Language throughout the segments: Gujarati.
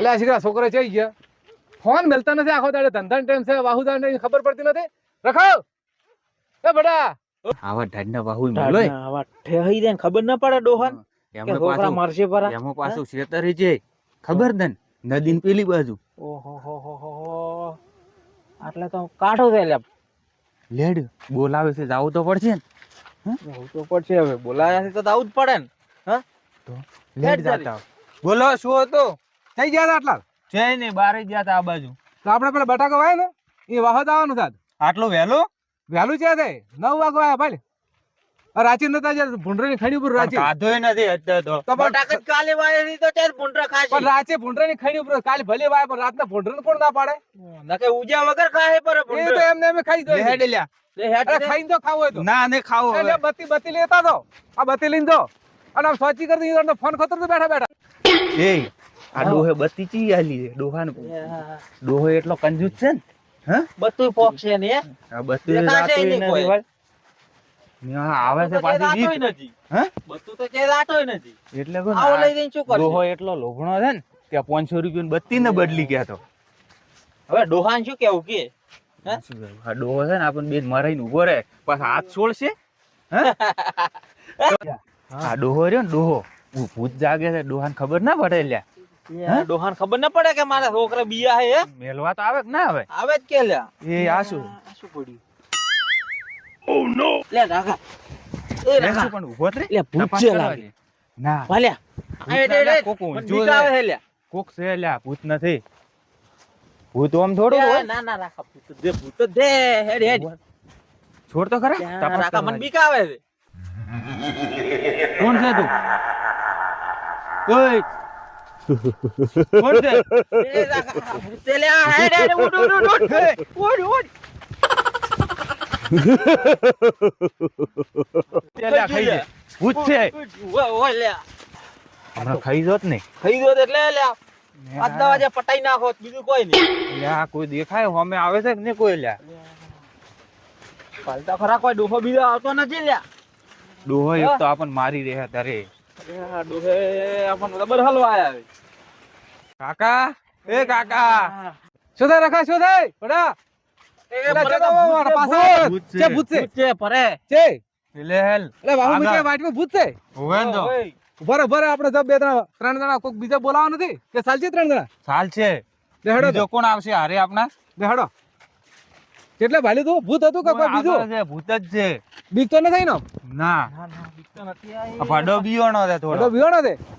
એટલે આ શીખરા છોકરો જઈ ગયા? ફોન મળતા નથી આખો દાડે. ધંધા ટાઈમ છે વાહુ દાડે ખબર પડતી નથી. રખાવ. એ બડા. આવા ઢાડના વાહુ મળો આવા ઠેહી દે ખબર ના પડે ડોહન કે એમાં છોકરા મરશે પરા. એમાં પાછું શેતરી જે ખબર દન નદીન પેલી બાજુ. ઓહો હો હો હો હો. આટલે તો કાઢો છે લે લેડ બોલાવે છે જાવું તો પડશે ને. જાવું તો પડશે હવે. બોલાયા છે તો જાવું જ પડે ને. લેડ ચાલી. જાતા બોલો શું હતું? થઈ ગયા આટલા? છે ને બારે ગયા તા આ બાજુ. તો આપણે પેલા બટાકો વાય ને એ વાહો આવવાનું થાત આટલું વહેલું? વહેલું છે તે. નવ વાગો આયા ભાઈ. રાચી નતા જે ભૂંડરાની ખણી ઉપર રાચી. ખાધો નથી અત્યારે તો. તો પણ બટાકત કાલે વાયેલી તો ચાર ભૂંડરા પણ ખાશે રાચે ભૂંડરાની ખણી ઉપર કાલે ભલે વાય પણ રાતના ભૂંડરાને કોણ ના પાડે? નકે ઉજા વગર ખાય પર ભૂંડરા તો એમને એમ ખાઈ દો હેડ લ્યા. લે હેઠ ખાઈને તો ખાવું હોય તો. ના ને ખાવો એટલે. બત્તી બત્તી લેતા તો આ બત્તી લઈને દો અને આમ સોચી કરી દીધો ફોન ખતર તો બેઠા બેઠા. એ આ ડોહે બત્તી ચી આલી છે ડોહાને ડોહો એટલો કંજૂસ છે ને? હા? બધું પોક છે ને આ. ને આ આવે છે બધું પાછી નથી. હે? બધું તો જે રાતોય નથી. એટલે કહું ને આવો લઈ જઈને શું કરશું? ડોહો એટલો લોભણો છે ને કે પાંચસો રૂપિયા બત્તી ને બદલી ગયા તો. હવે ડોહાન શું કેવું કે? હે? આ ડોહો છે ને આપણને બેન મરાઈને ઊભો રહે. પાછા હાથ છોડશે હા? ડોહો રહ્યો ને ડોહો. ભૂત જાગે છે ડોહાને ખબર ના પડે લ્યા. ડોહાને ખબર ના પડે કે મારા છોકરા બીયા હે હે? મેલવા તો આવે કે ના આવે આવે જ કે લ્યા. એ આ શું? શું પડ્યું? લે રાખા એ લે રાખા પણ ઊભો રે લે છે લાગે ના. ભલે ના મને ઊંચું બીક છે. આવે હે લ્યા કોક છે લ્યા ભૂત નથી. ભૂત ઓમ થોડું હોય. ના ના રાખા ભૂત દે ભૂત દે. હેડ હેડ. છોડ તો ખરા. ત્યાં તપાસ રાખા કરવા મને બીક આવે છે. કોણ છે તું? કોઈ કોણ છે એ રાખા ભૂત છે લ્યા હેડ હેડ ઉડ ઉડ. ઉડ ઉડ. ઉડ ઉડ. ખાઈ લે. ભૂત છે ઓય ઓય હમણાં ખાઈ જોત ને. ખાઈ જોત એટલે લ્યા પટાઈ નાખો બીજું કોઈ નહીં. લ્યા કોઈ દેખાય હોમે આવે છે કે નહીં કોઈ લ્યા પાલતા ખરા કોઈ ડોફો બીજો આવતો નથી લ્યા ડોહો એક તો આપણને મારી રહ્યા તારે ડોહે આપણને હલવા છે. કાકા? એ કાકા! શું થાય રખા શું થાય? બડા છે, છે છે. છે. છે છે. બીજા બોલાવા નથી. કે ચાલશે ત્રણ જણા? ચાલ છે. કોણ આવશે? હારે આપણા. બેહડો. એટલે ભાલી તું? ભૂત હતું કે કોઈ બીજું? છે, ભૂત જ છે. બીક તો નથી ને ના. ના ના બીક તો નથી ભાડો બીયોનો છે થોડો. થોડો બીયો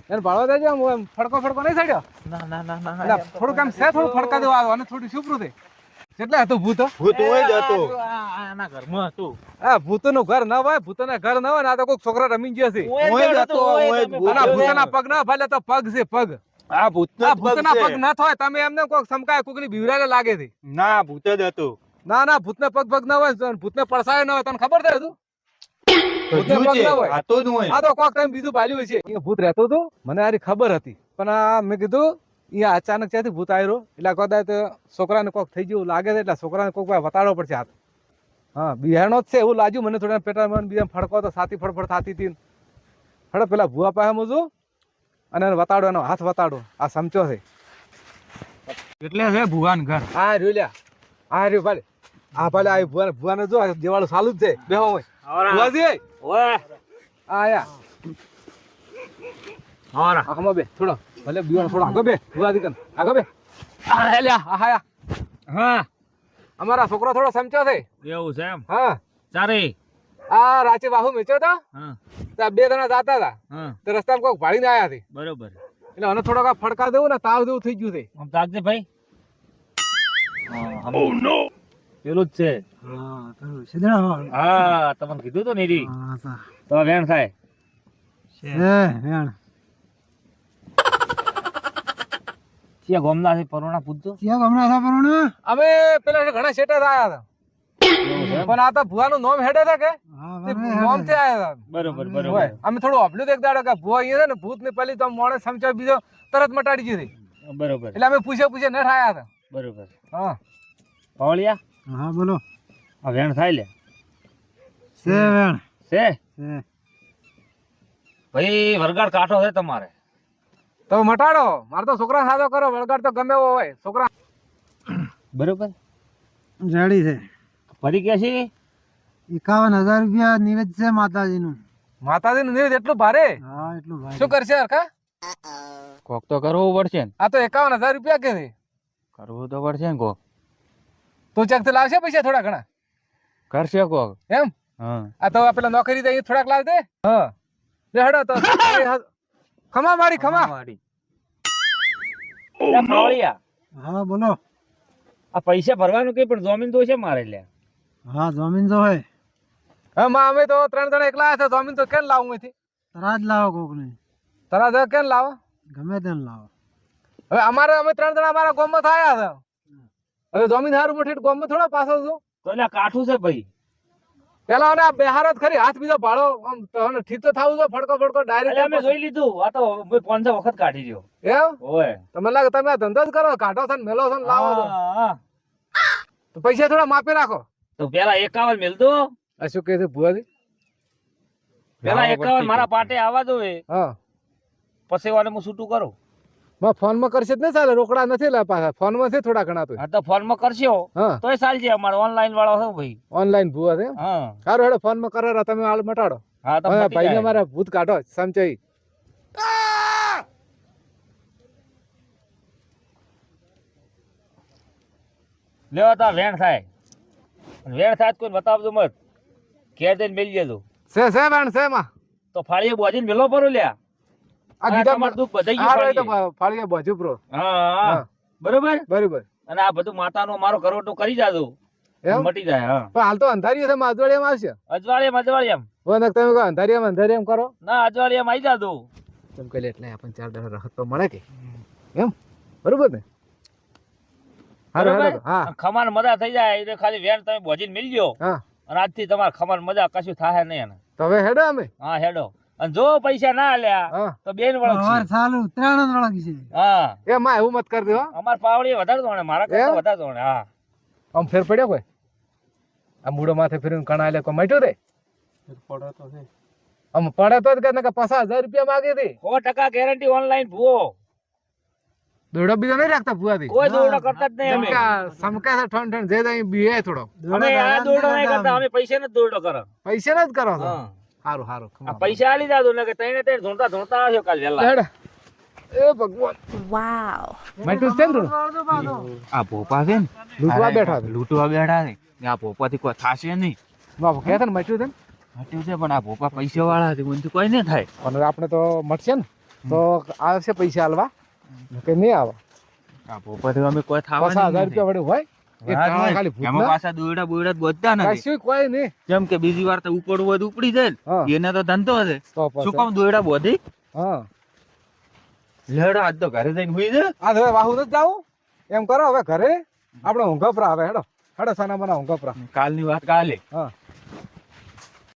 એને ભાડો દેજો આમ ફડકો ફડકો નહીં સાડ્યો ના ના ના ના એટલે થોડુંક આમ છે થોડું ફડકા દેવા આવ્યો અને થોડું સુપરું છે કેટલા હતું ભૂત? ભૂત હોય જ હતો. આના ઘરમાં હતું. આ ભૂતનું ઘર ન હોય ભૂતના ઘર ના હોય ને આ તો કોઈક છોકરા રમી ગયો છે ઓય જ હતો, હોય ઓય ઓય જ તમે ભૂત. ના ભૂતના પગ ના ભાલે તો પગ છે પગ. આ ભૂત આ ભૂતના પગ ના થાય તમે એમને કોઈક સમકાય કોકની બીવરાને લાગે છે. ના ભૂત જ હતું. ના ના ભૂતને પગ પગ ના હોય ભૂતને પડસાયો ના હોય તને ખબર છે તું ભૂતને પગ ના હોય. આતો જ હોય. આ તો કોક ટાઈમ બીજું ભાલ્યું છે. ભૂત રહેતું હતું મને આરી ખબર હતી. પણ આ મેં કીધું અહીંયા અચાનક ત્યાંથી ભૂત આવ્યો એટલે કદાચ છોકરાને કોક થઈ ગયું લાગે છે એટલે છોકરાને કોક ભાઈ વતાડવો પડશે હાથ. હા બિહારનો જ છે એવું લાગ્યું મને થોડા પેટા મને બીજા ફડકો તો સાથી ફડફડ થતી હતી. હડે પેલા ભૂવા પાસે મુજુ અને એને વતાડો એનો હાથ વતાડો. આ સમચો છે. એટલે છે ભુવાન ઘર. આ રહ્યું લ્યા. આ રહ્યું ભાઈ આ ભાઈ આ ભુવા ભુવાને જો દેવાળો સાલું જ છે. બેહો હોય ભુવાજી ઓય. આયા. હારા. આમાં બે થોડો. ભલે બીવાનો થોડો આગળ બે. ભુવાજી કન આગળ બે. આ હે લ્યા આ હા. અમારા છોકરો થોડો સમચ્યો છે. એવું છે એમ? હા. ચારે આ રાચે બાહુ મેચ્યો તો? હા. તો બે જણા જાતા હતા. હા. તો રસ્તામાં કોક ભાળીને આયા હતી બરોબર. એટલે અને થોડોક આ ફડકા દેવું ને તાવ જેવું થઈ ગયું છે. આમ તાકજે ભાઈ. પેલું જ છે હા તમને કીધું તો નીરી તો વેણ થાય. ક્યાં ગોમના છે પરોણા પૂછતો અમે પેલા ઘણા શેટા આયા હતા. પણ આ તો ભુવાનું નોમ હેડે હતા કે? નોમથી આયા હતા. બરોબર હોય. અમે થોડું તો દાડો કે ભુવા અહીંયા ને ભૂતની પેલી તો મોણે સમજાવ બીજો તરત મટાડી દીધી. બરોબર. એટલે અમે પૂછે પૂછે ન થયા હતા. બરોબર. હા. પાવળિયા? હા બોલો. આ વેણ થાય લે. સે વેણ. સે ભાઈ વરગાડ કાઢો છે તમારે. તો મટાડો. મારે તો છોકરા સાદો કરો. વળગાડ તો ગમે એવો હોય. છોકરા બરોબર. જાડી છે. ફરી કે છે એકાવન હજાર રૂપિયા નિવેદ છે માતાજીનું. માતાજીનું નિવેદ એટલું ભારે? હા એટલું ભારે. શું કરશે હરખા? કોક તો કરવું પડશે આ તો એકાવન હજાર રૂપિયા કે કરવું તો પડશે ને કોક. તું ચેક તો લાવશે પૈસા થોડા ઘણા? કરશે કોક. એમ? હા. આ તો પેલા નોકરી દઈ થોડાક લાવ દે. હા. લે હડો તો. ખમા મારી ખમા હા બોલો. આ પૈસા ભરવાનું કઈ પણ જમીન તો છે મારે લે. હા જમીન તો હોય. હા માં અમે તો ત્રણ જણા એકલા હતા જમીન તો કેમ લાવું અહીંથી? તરા જ લાવો કોક ને તરા જગ કેમ લાવો? ગમે તેને લાવો. હવે અમારે અમે ત્રણ જણા અમારા ગામમાં થયા હતા હવે જમીન હારું મઠી ગોમ થોડા પાછો છું? તો એટલે કાઠું છે ભાઈ. પેલા અને આ બેહાર જ ખરી હાથ બીજો ભાડો આમ ઠીક તો થાવું છે ફડકો ફડકો ડાયરેક્ટ અમે જોઈ લીધું આ તો પાંચ વખત કાઢી રહ્યો. એમ? ઓય. તમને લાગે તમે આ ધંધો જ કરો કાઢો છો ને મેલો છો ને લાવો. તો પૈસા થોડા માપી રાખો. તો પેલા એકાવન મેલતો. આ શું કહે છે ભુવાજી? પેલા એકાવન મારા પાટે આવવા દો એ. હા. પછી વાલે હું છૂટું કરું. માં ફોનમાં કરશે જ ને ચાલે રોકડા નથી લે પાછા. ફોનમાં છે થોડા ઘણા તો. હા તો ફોનમાં કરશો હા. તોય ચાલશે અમારે ઓનલાઈન વાળો છે ભાઈ. ઓનલાઈન ભૂવા છે? હા. સારું હેડો ફોનમાં કરે તમે હાલ મટાડો. હા તો ભાઈને જાય. ભૂત કાઢો સમજાઈ લેવા તા વેણ થાય. વેણ થાય કોઈ બતાવજો મત. કે જઈને મેલી જજો સે સે વેણ સે માં. તો ફાળીએ બોજીને મેલો પરો લ્યા. આ બીજા તમારું દુઃખ બધાઈ તો ફાળીએ બાજુ પ્રો હા. બરોબર? બરોબર. અને આ બધું માતાનો મારો કરોટો કરી જાજો. મટી જાય હા. પણ હાલ તો અંધારી છે અજવાળિયામાં આવશે? અજવાળિયામ અજવાળિયામ. હવે તમે કહો અંધારિયામાં અંધારિયામ કરો? ના અજવાળિયામ આવી જાજો. તમ કહે એટલે આપણ ચાર દસ રહત તો મળે કે. એમ? બરોબર ને? ખમાન મજા થઈ જાય એટલે ખાલી વેણ તમે બોજીને મિલજો. હા. અને આજથી તમારે ખમાન મજા કશું થાય નહીં એને. તો હવે હેડો અમે. હા હેડો. અને જો પૈસા ના લ્યા તો બેન વળગ સવાર ચાલુ ત્રણ વળગ છે હા. એ માં એવું મત કરી દેવા. અમાર પાવડી વધારે દોણે મારા કરતા? વધારે દોણે હા. આમ ફેર પડ્યો કોઈ? આ મૂડો માથે ફેરીને કણા એટલે કોઈ તો છે. આમ પડે તો જ કે નકર પચાસ હજાર રૂપિયા માગી હતી. સો ટકા ગેરંટી ઓનલાઈન ભૂવો. દોડો બીજો નહીં રાખતા ભુવાથી? કોઈ દોડો કરતા જ નહીં અમે. સમકા છે ઠંડ ઠંડ જે જાય બીએ થોડો. અમે આ દોડો નહીં કરતા અમે પૈસા ને દોડો કરો. પૈસા જ કરો છો? હા. સારું સારું આ પૈસા આલી જાદો ને કે તઈને તઈને ધોણતા ધૂણતા આવ્યો કાલ વેલા હેડ એ ભગવાન. વાવ મટ્યું છે ને આ ભોપા છે ને લૂટવા બેઠા છે. લૂટવા બેઠા છે. ને આ ભોપાથી કોઈ થાશે નહીં. બાપ કે છે ને મટ્યું છે ને? છે પણ આ ભોપા પૈસા વાળા છે મને કોઈ નહીં થાય. પણ આપણે તો મટશે ને તો આવશે પૈસા હાલવા કે નહીં આવે? આ ભોપાથી અમે કોઈ થાવા પચાસ હજાર રૂપિયા વડે હોય જેમ કે બીજી વાર તો ઉપડવું હોય ઉપડી જાય એને તો ધંધો છે શું કામ દોયડા બોધી? હા. લેડો આજ તો ઘરે જઈને હુઈ જા. આ હવે વાહુ નથી જાવું? એમ કરો હવે ઘરે. આપણે ઊંઘપરા આવે હેડો. હેડો સાના બના ઊંઘપરા કાલની વાત કાલે. હા.